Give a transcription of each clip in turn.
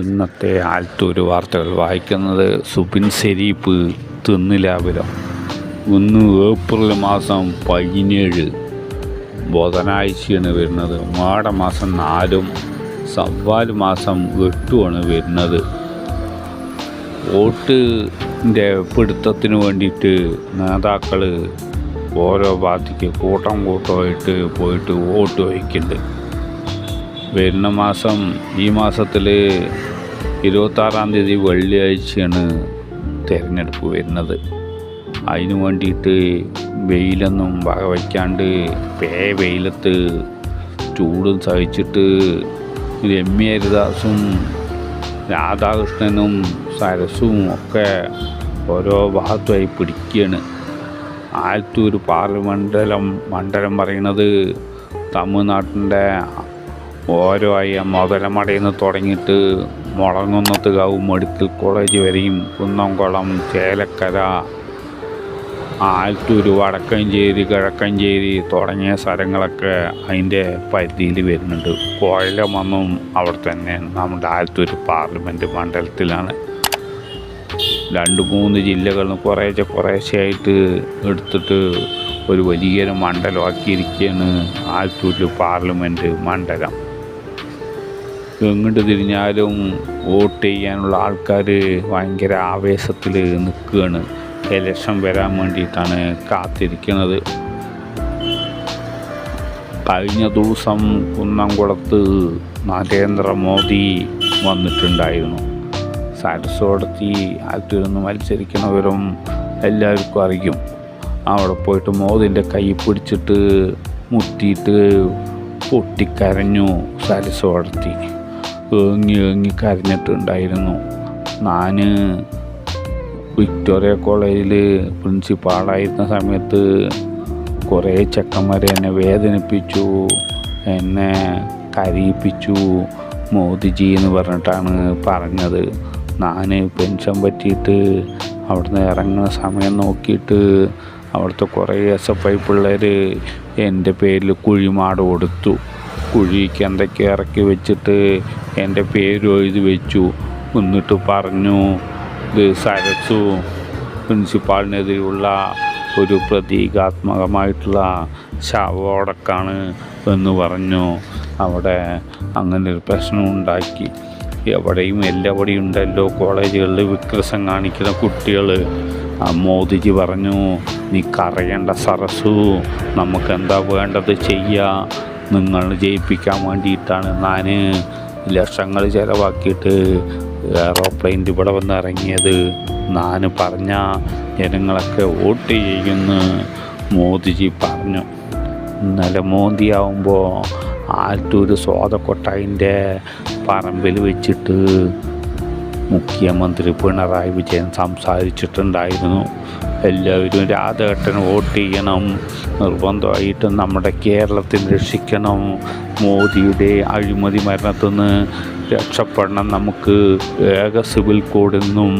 ഇന്നത്തെ ആലത്തൂർ വാർത്തകൾ വായിക്കുന്നത് സുബിൻ സെരീപ്പ് തിന്നിലാപുരം ഇന്ന് ഏപ്രിൽ മാസം പതിനേഴ്. ബുധനാഴ്ചയാണ് വരുന്നത്. മാടമാസം നാലും സവ്വാൽ മാസം എട്ടുമാണ് വരുന്നത്. വോട്ടിന്റെ പിടുത്തത്തിന് വേണ്ടിയിട്ട് നേതാക്കൾ ഓരോ പാർട്ടിക്ക് കൂട്ടം കൂട്ടമായിട്ട് പോയിട്ട് വോട്ട് വയ്ക്കുന്നുണ്ട്. വരുന്ന മാസം ഈ മാസത്തിൽ ഇരുപത്താറാം തീയതി വെള്ളിയാഴ്ചയാണ് തിരഞ്ഞെടുപ്പ് വരുന്നത്. അതിനു വേണ്ടിയിട്ട് വെയിലൊന്നും വയ്ക്കാണ്ട് പേ വെയിലത്ത് ചൂടും സഹിച്ചിട്ട് രമ്യ ഹരിദാസും രാധാകൃഷ്ണനും സരസും ഒക്കെ ഓരോ ഭാഗത്തുമായി പിടിക്കുകയാണ്. ആലത്തൂർ പാർലമെന്റലം മണ്ഡലം പറയുന്നത് തമിഴ്നാട്ടിന്റെ ഓരോ അയ്യ മുതലമടയിൽ നിന്ന് തുടങ്ങിയിട്ട് മുളങ്ങുന്നത്തുകാവ് മെഡിക്കൽ കോളേജ് വരെയും കുന്നംകുളം ചേലക്കര ആലത്തൂർ വടക്കഞ്ചേരി കിഴക്കഞ്ചേരി തുടങ്ങിയ സ്ഥലങ്ങളൊക്കെ അതിന്റെ പരിധിയിൽ വരുന്നുണ്ട്. കോഴലമൊന്നും അവിടെ തന്നെ നമ്മുടെ ആലത്തൂർ പാർലമെന്റ് മണ്ഡലത്തിലാണ്. രണ്ട് മൂന്ന് ജില്ലകളിൽ കുറേശ്ശെ കുറേശ്ശെയായിട്ട് എടുത്തിട്ട് ഒരു വലിയൊരു മണ്ഡലമാക്കിയിരിക്കുകയാണ് ആലത്തൂർ പാർലമെന്റ് മണ്ഡലം. എങ്ങോട്ട് തിരിഞ്ഞാലും വോട്ട് ചെയ്യാനുള്ള ആൾക്കാർ ഭയങ്കര ആവേശത്തിൽ നിൽക്കുകയാണ്. ഇലക്ഷൻ വരാൻ വേണ്ടിയിട്ടാണ് കാത്തിരിക്കുന്നത്. കഴിഞ്ഞ ദിവസം കുന്നംകുളത്ത് നരേന്ദ്രമോദി വന്നിട്ടുണ്ടായിരുന്നു. സരസ്വടത്തി ആറ്റിരുന്ന് മത്സരിക്കുന്നവരും എല്ലാവർക്കും അറിയും. അവിടെ പോയിട്ട് മോദിന്റെ കൈ പിടിച്ചിട്ട് മുത്തിയിട്ട് പൊട്ടിക്കരഞ്ഞു സരസ്വടത്തി ഏങ്ങി ഏങ്ങി കരഞ്ഞിട്ടുണ്ടായിരുന്നു. ഞാൻ വിക്ടോറിയ കോളേജിൽ പ്രിൻസിപ്പാളായിരുന്ന സമയത്ത് കുറേ ചെക്കന്മാരെ എന്നെ വേദനിപ്പിച്ചു എന്നെ കരയിപ്പിച്ചു മോദിജി എന്ന് പറഞ്ഞിട്ടാണ് പറഞ്ഞത്. ഞാൻ പെൻഷൻ പറ്റിയിട്ട് അവിടുന്ന് ഇറങ്ങുന്ന സമയം നോക്കിയിട്ട് അവിടുത്തെ കുറേ എസ് എഫ് ഐ പിള്ളേർ എന്റെ പേരിൽ കുഴിമാട് കൊടുത്തു. കുഴിക്ക് എന്തൊക്കെ ഇറക്കി വെച്ചിട്ട് എന്റെ പേര് എഴുതി വെച്ചു. എന്നിട്ട് പറഞ്ഞു ഇത് സരസു പ്രിൻസിപ്പാളിനെതിരെയുള്ള ഒരു പ്രതീകാത്മകമായിട്ടുള്ള ശവോടക്കാണ് എന്ന് പറഞ്ഞു. അവിടെ അങ്ങനെ ഒരു പ്രശ്നം ഉണ്ടാക്കി. എവിടെയും എല്ലാവിടെയും ഉണ്ടല്ലോ കോളേജുകളിൽ വിക്രസം കാണിക്കുന്ന കുട്ടികൾ മോദിജി പറഞ്ഞു നീ കരയേണ്ട സരസു നമുക്ക് എന്താ വേണ്ടത് ചെയ്യുക നിങ്ങൾ ജയിപ്പിക്കാൻ വേണ്ടിയിട്ടാണ് ഞാൻ ലക്ഷങ്ങൾ ചിലവാക്കിയിട്ട് ഏറോപ്ലെയിൻ ഇവിടെ വന്ന് ഇറങ്ങിയത്. ഞാൻ പറഞ്ഞ ജനങ്ങളൊക്കെ വോട്ട് ചെയ്യുമെന്ന് മോദിജി പറഞ്ഞു. ഇന്നലെ മോദിയാവുമ്പോൾ ആറ്റൂർ സ്വാതക്കൊട്ടായിന്റെ പറമ്പിൽ വെച്ചിട്ട് മുഖ്യമന്ത്രി പിണറായി വിജയൻ സംസാരിച്ചിട്ടുണ്ടായിരുന്നു. എല്ലാവരും രാധഘട്ടന് വോട്ട് ചെയ്യണം നിർബന്ധമായിട്ടും നമ്മുടെ കേരളത്തിൽ രക്ഷിക്കണം. മോദിയുടെ അഴിമതി മരണത്തിൽ നിന്ന് രക്ഷപ്പെടണം. നമുക്ക് ഏക സിവിൽ കോഡിൽ നിന്നും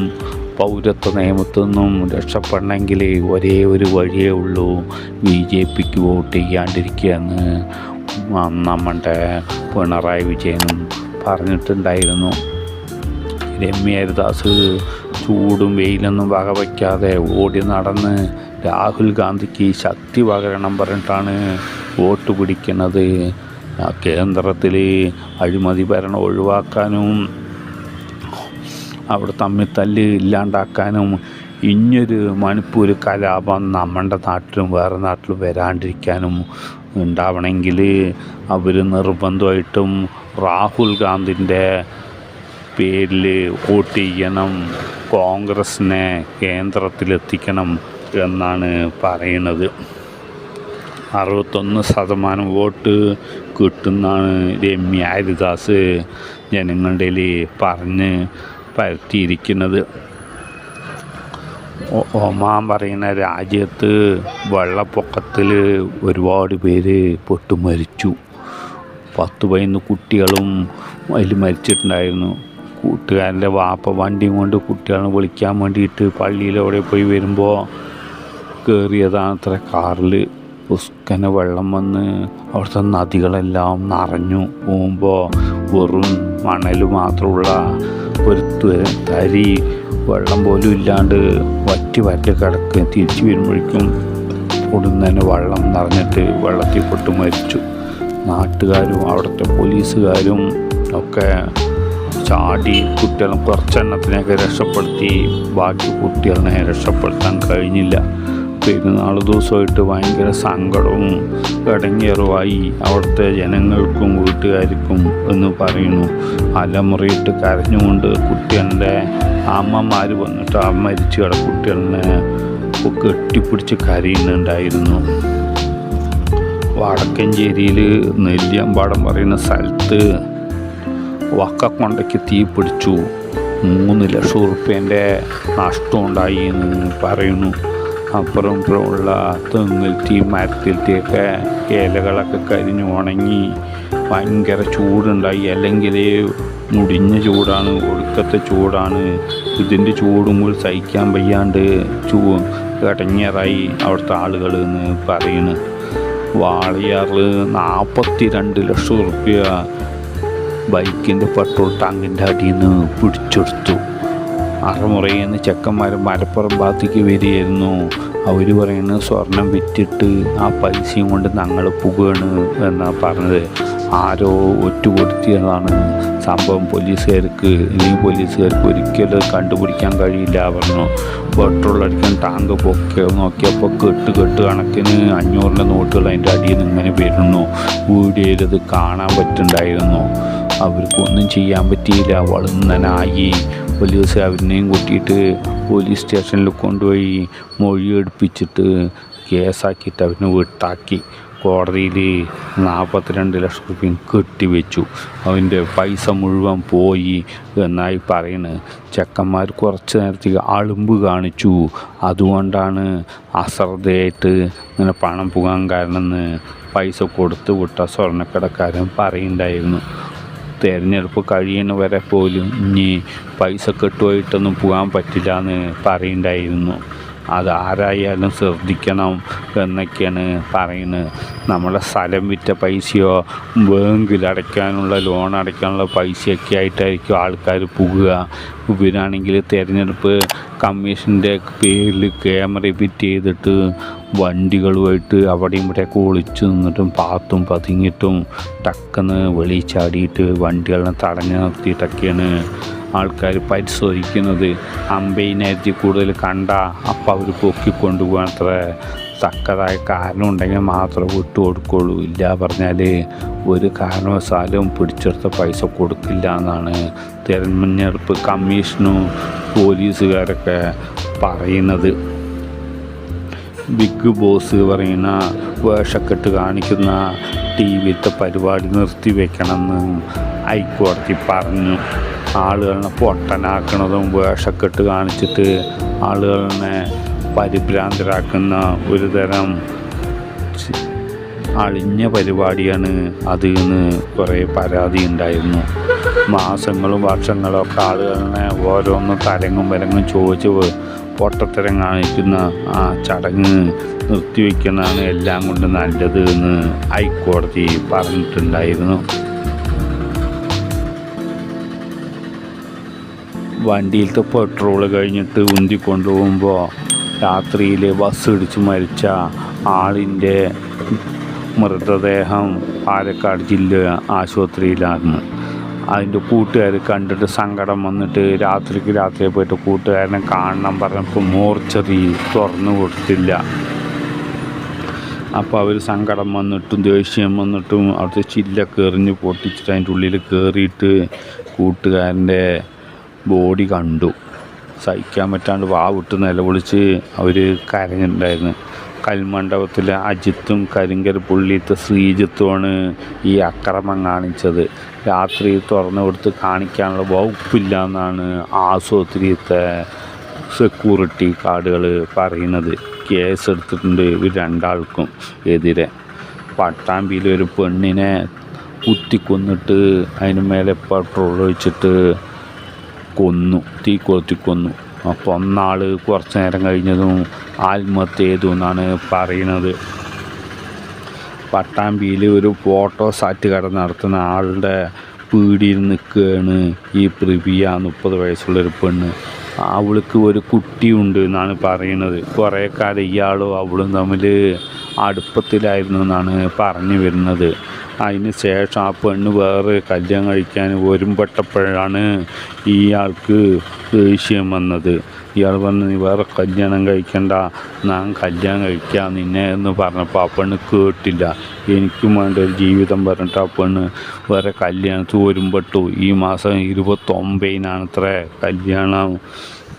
പൗരത്വ നിയമത്തിൽ നിന്നും രക്ഷപ്പെടണമെങ്കിൽ ഒരേ ഒരു വഴിയേ ഉള്ളൂ. ബി ജെ പിക്ക് വോട്ട് ചെയ്യാണ്ടിരിക്കുകയെന്ന് നമ്മുടെ പിണറായി വിജയനും പറഞ്ഞിട്ടുണ്ടായിരുന്നു. രമ്യ ഹരിദാസ് ചൂടും വെയിലൊന്നും വകവയ്ക്കാതെ ഓടി നടന്ന് രാഹുൽ ഗാന്ധിക്ക് ശക്തി പകരണം പറഞ്ഞിട്ടാണ് വോട്ട് പിടിക്കുന്നത്. കേന്ദ്രത്തിൽ അഴിമതി ഭരണം ഒഴിവാക്കാനും അവിടെ തമ്മിൽ തല്ല് ഇല്ലാണ്ടാക്കാനും ഇനിയൊരു മണിപ്പൂർ കലാപം നമ്മുടെ നാട്ടിലും വേറെ നാട്ടിലും വരാണ്ടിരിക്കാനും ഉണ്ടാവണമെങ്കിൽ അവർ നിർബന്ധമായിട്ടും രാഹുൽ ഗാന്ധിന്റെ പേരിൽ വോട്ട് ചെയ്യണം കോൺഗ്രസിനെ കേന്ദ്രത്തിലെത്തിക്കണം എന്നാണ് പറയുന്നത്. അറുപത്തൊന്ന് ശതമാനം വോട്ട് കിട്ടുന്നാണ് രമ്യ ഹരിദാസ് ജനങ്ങളുടെ പറഞ്ഞ് പരത്തിയിരിക്കുന്നത്. ഒമാൻ പറയുന്ന രാജ്യത്ത് വെള്ളപ്പൊക്കത്തിൽ ഒരുപാട് പേര് പൊട്ടു മരിച്ചു. പത്ത് പതിനൊന്ന് കുട്ടികളും അതിൽ മരിച്ചിട്ടുണ്ടായിരുന്നു. കൂട്ടുകാരന്റെ വാപ്പ വണ്ടിയും കൊണ്ട് കുട്ടികളെ വിളിക്കാൻ വേണ്ടിയിട്ട് പള്ളിയിലവിടെ പോയി വരുമ്പോൾ കയറിയതാണ് അത്ര കാറിൽ. ഉസ്കന വെള്ളം വന്ന് അവിടുത്തെ നദികളെല്ലാം നിറഞ്ഞു പോകുമ്പോൾ വെറും മണൽ മാത്രമുള്ള ഒരു തു- തരി വെള്ളം പോലും ഇല്ലാണ്ട് വറ്റി വറ്റി കിടക്കുക തിരിച്ചു വരുമ്പോഴേക്കും തന്നെ വെള്ളം നിറഞ്ഞിട്ട് വെള്ളത്തിൽ പൊട്ട് മരിച്ചു. നാട്ടുകാരും അവിടുത്തെ പോലീസുകാരും ഒക്കെ ചാടി കുട്ടികളെ കുറച്ചെണ്ണത്തിനെയൊക്കെ രക്ഷപ്പെടുത്തി. ബാക്കി കുട്ടികളെ രക്ഷപ്പെടുത്താൻ കഴിഞ്ഞില്ല. പെരുന്നാൾ ദിവസമായിട്ട് ഭയങ്കര സങ്കടവും കടങ്ങേറുമായി അവിടുത്തെ ജനങ്ങൾക്കും വീട്ടുകാർക്കും എന്ന് പറയുന്നു. അലമുറിയിട്ട് കരഞ്ഞുകൊണ്ട് കുട്ടികളുടെ അമ്മമാർ വന്നിട്ട് മരിച്ചു കിട കുട്ടികളെ കെട്ടിപ്പിടിച്ച് കരയുന്നുണ്ടായിരുന്നു. വടക്കഞ്ചേരിയിൽ നെല്ലിയമ്പാടം പറയുന്ന സ്ഥലത്ത് വക്കക്കൊണ്ടയ്ക്ക് തീ പിടിച്ചു. മൂന്ന് ലക്ഷം ഉറുപ്പ്യന്റെ നഷ്ടമുണ്ടായി എന്ന് പറയുന്നു. അപ്പുറം ഇപ്പുറമുള്ള തെങ്ങിൽത്തി തീയൊക്കെ ഇലകളൊക്കെ കരിഞ്ഞു ഉണങ്ങി ഭയങ്കര ചൂടുണ്ടായി. അല്ലെങ്കിൽ മുടിഞ്ഞ ചൂടാണ് ഒടുക്കത്തെ ചൂടാണ്. ഇതിന്റെ ചൂടും കൂടി സഹിക്കാൻ വയ്യാണ്ട് ചൂ കടങ്ങിയറായി അവിടുത്തെ ആളുകൾ എന്ന് പറയുന്നു. വാളയാറിൽ നാൽപ്പത്തി രണ്ട് ലക്ഷം ഉറുപ്പ്യ ബൈക്കിന്റെ പെട്രോൾ ടാങ്കിന്റെ അടിയിൽ നിന്ന് പിടിച്ചെടുത്തു. അറമുറയിൽ നിന്ന് ചെക്കന്മാർ മലപ്പുറം ഭാഗത്തേക്ക് വരികയായിരുന്നു. അവർ പറയുന്നത് സ്വർണം വിറ്റിട്ട് ആ പൈസയും കൊണ്ട് ഞങ്ങൾ പുകയാണ് എന്നാണ് പറഞ്ഞത്. ആരോ ഒറ്റുകൊടുത്തിയതാണ്. സംഭവം പോലീസുകാർക്ക് ഇനി പോലീസുകാർക്ക് ഒരിക്കലും കണ്ടുപിടിക്കാൻ കഴിയില്ല പറഞ്ഞു. പെട്രോൾ അടിക്കാൻ ടാങ്ക് പൊക്കെ നോക്കിയപ്പോൾ കെട്ട് കെട്ട് കണക്കിന് അഞ്ഞൂറിന്റെ നോട്ടുകൾ അതിന്റെ അടിയിൽ നിന്ന് ഇങ്ങനെ വരുന്നു. വീഡിയോയിൽ ഇത് കാണാൻ പറ്റുന്നുണ്ടായിരുന്നു. അവർക്കൊന്നും ചെയ്യാൻ പറ്റിയില്ല. വളർന്നനായി. പോലീസ് അവരിനെയും കൂട്ടിയിട്ട് പോലീസ് സ്റ്റേഷനിൽ കൊണ്ടുപോയി മൊഴിയെടുപ്പിച്ചിട്ട് കേസാക്കിയിട്ട് അവനെ വിട്ടാക്കി. കോടതിയിൽ നാൽപ്പത്തിരണ്ട് ലക്ഷം റുപ്യം കെട്ടിവെച്ചു. അവന്റെ പൈസ മുഴുവൻ പോയി എന്നായി പറയുന്നത് ചെക്കന്മാർ കുറച്ച് നേരത്തേക്ക് അളുമ്പ് കാണിച്ചു. അതുകൊണ്ടാണ് അശ്രദ്ധയായിട്ട് ഇങ്ങനെ പണം പോകാൻ കാരണമെന്ന് പൈസ കൊടുത്ത് വിട്ട സ്വർണക്കടക്കാരൻ പറയുന്നുണ്ടായിരുന്നു തിരഞ്ഞെടുപ്പ് കഴിയുന്ന വരെ പോലും ഇനി പൈസ കെട്ടുമായിട്ടൊന്നും പോകാൻ പറ്റില്ല എന്ന് പറയുന്നുണ്ടായിരുന്നു അതാരായാലും ശ്രദ്ധിക്കണം എന്നൊക്കെയാണ് പറയുന്നത്. നമ്മളെ സ്ഥലം വിറ്റ പൈസയോ ബാങ്കിൽ അടയ്ക്കാനുള്ള ലോൺ അടയ്ക്കാനുള്ള പൈസയൊക്കെ ആയിട്ടായിരിക്കും ആൾക്കാർ പോകുക ഇവരാണെങ്കിൽ തിരഞ്ഞെടുപ്പ് കമ്മീഷന്റെ പേരിൽ ക്യാമറ ഫിറ്റ് ചെയ്തിട്ട് വണ്ടികളുമായിട്ട് അവിടെയും ഇവിടെ ഒളിച്ചു നിന്നിട്ടും പാത്തും പതുങ്ങിയിട്ടും ടക്കെന്ന് വെളിച്ചാടിയിട്ട് വണ്ടികളെ തടഞ്ഞു നിർത്തിയിട്ടൊക്കെയാണ് ആൾക്കാർ പരിശോധിക്കുന്നത്. അമ്പതിനായിരത്തിൽ കൂടുതൽ കണ്ട അപ്പം അവർ പൊക്കിക്കൊണ്ടുപോകാൻ അത്ര. തക്കതായ കാരണം ഉണ്ടെങ്കിൽ മാത്രമേ വിട്ടു കൊടുക്കുള്ളൂ ഇല്ല പറഞ്ഞാൽ ഒരു കാരണവശാലും പിടിച്ചെടുത്ത പൈസ കൊടുക്കില്ല എന്നാണ് തിരഞ്ഞെടുപ്പ് കമ്മീഷനും പോലീസുകാരൊക്കെ പറയുന്നത്. ബിഗ് ബോസ് പറയുന്ന വേഷക്കെട്ട് കാണിക്കുന്ന ടി വിത്തെ പരിപാടി നിർത്തിവെക്കണമെന്ന് ഹൈക്കോടതി പറഞ്ഞു. ആളുകളെ പൊട്ടനാക്കണതും വേഷക്കെട്ട് കാണിച്ചിട്ട് ആളുകളെ പരിഭ്രാന്തരാക്കുന്ന ഒരു തരം അളിഞ്ഞ പരിപാടിയാണ് അത് എന്ന് കുറേ പരാതി ഉണ്ടായിരുന്നു. മാസങ്ങളും വർഷങ്ങളും ഒക്കെ ആളുകളെ ഓരോന്നും തരങ്ങും വരങ്ങും ചോദിച്ച് പൊട്ടത്തരം കാണിക്കുന്ന ആ ചടങ്ങ് നിർത്തിവെക്കുന്നതാണ് എല്ലാം കൊണ്ട് നല്ലത് എന്ന് ഹൈക്കോടതി പറഞ്ഞിട്ടുണ്ടായിരുന്നു. വണ്ടിയിലത്തെ പെട്രോൾ കഴിഞ്ഞിട്ട് ഉന്തി കൊണ്ടുപോകുമ്പോൾ രാത്രിയിൽ ബസ് ഇടിച്ച് മരിച്ച ആളിന്റെ മൃതദേഹം പാലക്കാട് ജില്ല ആശുപത്രിയിലായിരുന്നു. അതിന്റെ കൂട്ടുകാർ കണ്ടിട്ട് സങ്കടം വന്നിട്ട് രാത്രിക്ക് രാത്രി പോയിട്ട് കൂട്ടുകാരനെ കാണണം പറഞ്ഞപ്പോൾ മോർച്ചറി തുറന്നു കൊടുത്തില്ല. അപ്പോൾ അവർ സങ്കടം വന്നിട്ടും ദേഷ്യം വന്നിട്ടും അവിടുത്തെ ചില്ലൊക്കെ എറിഞ്ഞ് പൊട്ടിച്ചിട്ട് അതിന്റെ ഉള്ളിൽ കയറിയിട്ട് കൂട്ടുകാരന്റെ ബോഡി കണ്ടു. സഹിക്കാൻ പറ്റാണ്ട് വാ വിട്ട് നിലവിളിച്ച് അവർ കരഞ്ഞിട്ടുണ്ടായിരുന്നു. കൽമണ്ഡപത്തിലെ അജിത്തും കരിങ്കൽ പുള്ളിയത്തെ ശ്രീജിത്തുമാണ് ഈ അക്രമം കാണിച്ചത്. രാത്രി തുറന്നു കൊടുത്ത് കാണിക്കാനുള്ള വകുപ്പില്ല എന്നാണ് ആശുപത്രിയത്തെ സെക്യൂരിറ്റി കാർഡുകൾ പറയുന്നത്. കേസ് എടുത്തിട്ടുണ്ട് ഇവർ രണ്ടാൾക്കും എതിരെ. പട്ടാമ്പിയിൽ ഒരു പെണ്ണിനെ കുത്തിക്കൊന്നിട്ട് അതിന് മേലെ പെട്രോൾ ഒഴിച്ചിട്ട് കൊന്നു തീ കൊളുത്തി കൊന്നു. അപ്പോൾ ഒന്നാൾ കുറച്ച് നേരം കഴിഞ്ഞതും ആത്മഹത്യ ചെയ്തു എന്നാണ് പറയുന്നത് പട്ടാമ്പിയിൽ ഒരു ഫോട്ടോ സാറ്റ് കട നടത്തുന്ന ആളുടെ പീടിയിൽ നിൽക്കുകയാണ് ഈ പ്രിവിയ മുപ്പത് വയസ്സുള്ളൊരു പെണ്ണ്. അവൾക്ക് ഒരു കുട്ടിയുണ്ട് എന്നാണ് പറയുന്നത് കുറേ കാലം ഇയാളും അവളും തമ്മിൽ അടുപ്പത്തിലായിരുന്നു എന്നാണ് പറഞ്ഞു വരുന്നത്. അതിന് ശേഷം ആ പെണ്ണ് വേറെ കല്യാണം കഴിക്കാൻ ഒരുമ്പെട്ടപ്പോഴാണ് ഇയാൾക്ക് ദേഷ്യം വന്നത്. ഇയാൾ പറഞ്ഞു നീ വേറെ കല്യാണം കഴിക്കണ്ട. ഞാൻ കല്യാണം കഴിക്കാം നിന്നെ എന്ന് പറഞ്ഞപ്പോൾ ആ പെണ്ണ് കേട്ടില്ല. എനിക്കും വേണ്ട ഒരു ജീവിതം പറഞ്ഞിട്ട് ആ പെണ്ണ് വേറെ കല്യാണത്തിൽ ഒരുമ്പെട്ടു. ഈ മാസം ഇരുപത്തൊമ്പതിനാണ് അത്ര കല്യാണം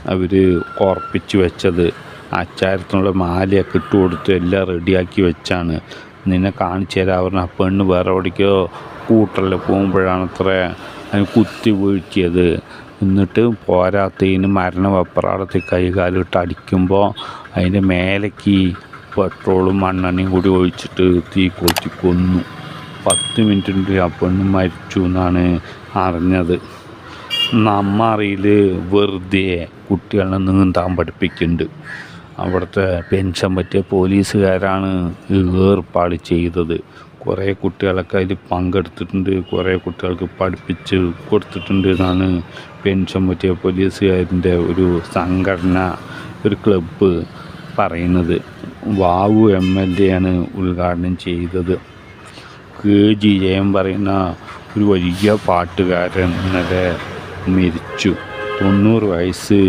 അവർ ഉറപ്പിച്ച് വെച്ചത്. അച്ചാരത്തിനുള്ള മാലയൊക്കെ ഇട്ട് കൊടുത്ത് എല്ലാം റെഡിയാക്കി വെച്ചാണ്. നിന്നെ കാണിച്ചു തരാ. പറഞ്ഞ ആ പെണ്ണ് വേറെ എവിടേക്കോ കൂട്ടറിൽ പോകുമ്പോഴാണ് അത്ര അതിന് കുത്തി വീഴ്ത്തിയത്. എന്നിട്ട് പോരാത്തതിന് മരണ വെപ്രാളത്തിൽ കൈകാലിട്ട് അടിക്കുമ്പോൾ അതിന്റെ മേലേക്ക് പെട്രോളും മണ്ണെണ്ണയും കൂടി ഒഴിച്ചിട്ട് തീ കൊളുത്തി കൊന്നു. പത്ത് മിനിറ്റിന്റെ ആ പെണ്ണ് മരിച്ചു എന്നാണ് അറിഞ്ഞത്. നമ്മറിയിൽ വെറുതെ കുട്ടികളെ നീന്താൻ പഠിപ്പിക്കുന്നുണ്ട്. അവിടുത്തെ പെൻഷൻ പറ്റിയ പോലീസുകാരാണ് ഏർപ്പാട് ചെയ്തത്. കുറേ കുട്ടികളൊക്കെ അതിൽ പങ്കെടുത്തിട്ടുണ്ട് കുറേ കുട്ടികൾക്ക് പഠിപ്പിച്ച് കൊടുത്തിട്ടുണ്ട് എന്നാണ് പെൻഷൻ പറ്റിയ പോലീസുകാരിന്റെ ഒരു സംഘടന ഒരു ക്ലബ്ബ് പറയുന്നത്. വാവു എം എൽ എ ആണ് ഉദ്ഘാടനം ചെയ്തത്. കെ ജി ജയൻ പറയുന്ന ഒരു വലിയ പാട്ടുകാരൻ ഇന്നലെ മരിച്ചു. തൊണ്ണൂറ് വയസ്സ്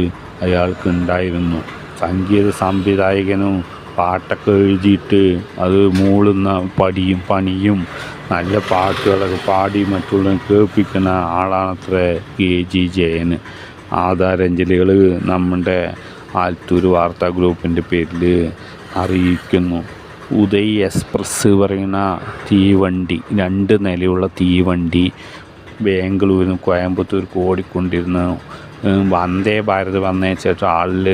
അയാൾക്ക് ഉണ്ടായിരുന്നു. സംഗീത സംവിധായകനും പാട്ടൊക്കെ എഴുതിയിട്ട് അത് മൂളുന്ന പടിയും പണിയും നല്ല പാട്ടുകളൊക്കെ പാടി മറ്റുള്ള കേൾപ്പിക്കുന്ന ആളാണത്ര കെ ജി ജയൻ. ആദാരഞ്ജലികൾ നമ്മുടെ ആലത്തൂർ വാർത്താ ഗ്രൂപ്പിന്റെ പേരിൽ അറിയിക്കുന്നു. ഉദയ് എക്സ്പ്രസ് പറയുന്ന തീവണ്ടി രണ്ട് നിലയുള്ള തീവണ്ടി ബാംഗ്ലൂരിൽ നിന്ന് കോയമ്പത്തൂർക്ക് ഓടിക്കൊണ്ടിരുന്നു വന്ദേ ഭാരത് വന്നതിന് ശേഷം ആളിൽ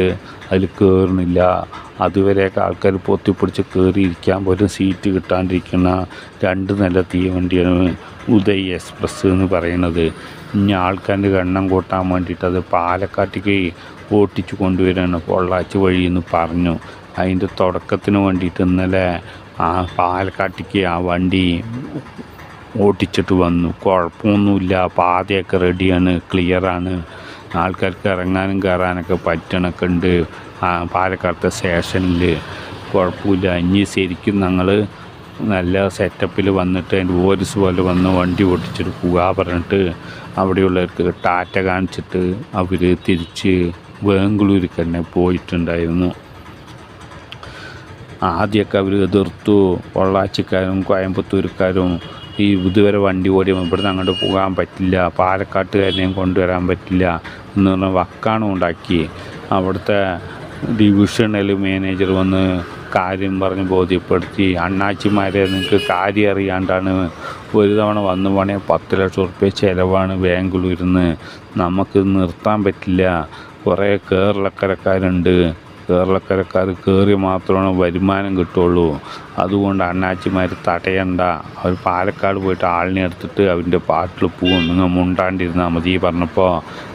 അതിൽ കയറുന്നില്ല അതുവരെയൊക്കെ ആൾക്കാർ പൊത്തിപ്പിടിച്ച് കയറിയിരിക്കാൻ പോലും സീറ്റ് കിട്ടാണ്ടിരിക്കുന്ന രണ്ട് നില തീവണ്ടിയാണ് ഉദയ് എക്സ്പ്രസ് എന്ന് പറയുന്നത്. ഇനി ആൾക്കാരുടെ എണ്ണം കൂട്ടാൻ വേണ്ടിയിട്ട് അത് പാലക്കാട്ടേക്ക് ഓട്ടിച്ചു കൊണ്ടുവരാണ് പൊള്ളാച്ചി വഴി എന്ന് പറഞ്ഞു. അതിന്റെ തുടക്കത്തിന് വേണ്ടിയിട്ട് ഇന്നലെ ആ പാലക്കാട്ടേക്ക് ആ വണ്ടി ഓട്ടിച്ചിട്ട് വന്നു. കുഴപ്പമൊന്നുമില്ല. പാതയൊക്കെ റെഡിയാണ് ക്ലിയറാണ് ആൾക്കാർക്ക് ഇറങ്ങാനും കയറാനൊക്കെ പറ്റണൊക്കെ ഉണ്ട്. പാലക്കാടത്തെ സ്റ്റേഷനിൽ കുഴപ്പമില്ല. ഇനി ശരിക്കും ഞങ്ങൾ നല്ല സെറ്റപ്പിൽ വന്നിട്ട് അതിന്റെ ഓരിസ് പോലെ വന്ന് വണ്ടി ഓടിച്ചിട്ട് പോകാ പറഞ്ഞിട്ട് അവിടെയുള്ളവർക്ക് ടാറ്റ കാണിച്ചിട്ട് അവർ തിരിച്ച് ബാംഗ്ലൂരിൽ തന്നെ പോയിട്ടുണ്ടായിരുന്നു. ആദ്യമൊക്കെ അവർ എതിർത്തു. പൊള്ളാച്ചിക്കാരും കോയമ്പത്തൂർക്കാരും ഈ ഇതുവരെ വണ്ടി ഓടി ഇവിടുന്ന് അങ്ങോട്ട് പോകാൻ പറ്റില്ല പാലക്കാട്ടുകാരനെയും കൊണ്ടുവരാൻ പറ്റില്ല എന്ന് പറഞ്ഞ വക്കാണം ഉണ്ടാക്കി അവിടുത്തെ ഡിവിഷണൽ മാനേജർ വന്ന് കാര്യം പറഞ്ഞ് ബോധ്യപ്പെടുത്തി അണ്ണാച്ചിമാരെ നിങ്ങൾക്ക് കാര്യം അറിയാണ്ടാണ്. ഒരു തവണ വന്നു പോണേ പത്ത് ലക്ഷം റുപ്യ ചിലവാണ് ബാംഗ്ലൂരിൽ നിന്ന് നമുക്ക് നിർത്താൻ പറ്റില്ല. കുറേ കേരളക്കരക്കാരുണ്ട്. കേരളക്കരക്കാർ കയറി മാത്രമാണ് വരുമാനം കിട്ടുള്ളൂ. അതുകൊണ്ട് അണ്ണാച്ചിമാർ തടയണ്ട. അവർ പാലക്കാട് പോയിട്ട് ആളിനെ എടുത്തിട്ട് അവന്റെ പാട്ടിൽ പോവും. നിങ്ങൾ മുണ്ടാണ്ടിരുന്നാൽ മതി. പറഞ്ഞപ്പോൾ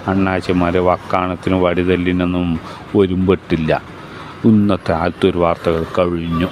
അണ്ണാച്ചിമാർ വക്കാണത്തിനും വടിതല്ലിനൊന്നും ഒരുമ്പെട്ടില്ല. ഇന്നത്തെ ആദ്യത്തെ ഒരു വാർത്തകൾ കഴിഞ്ഞു.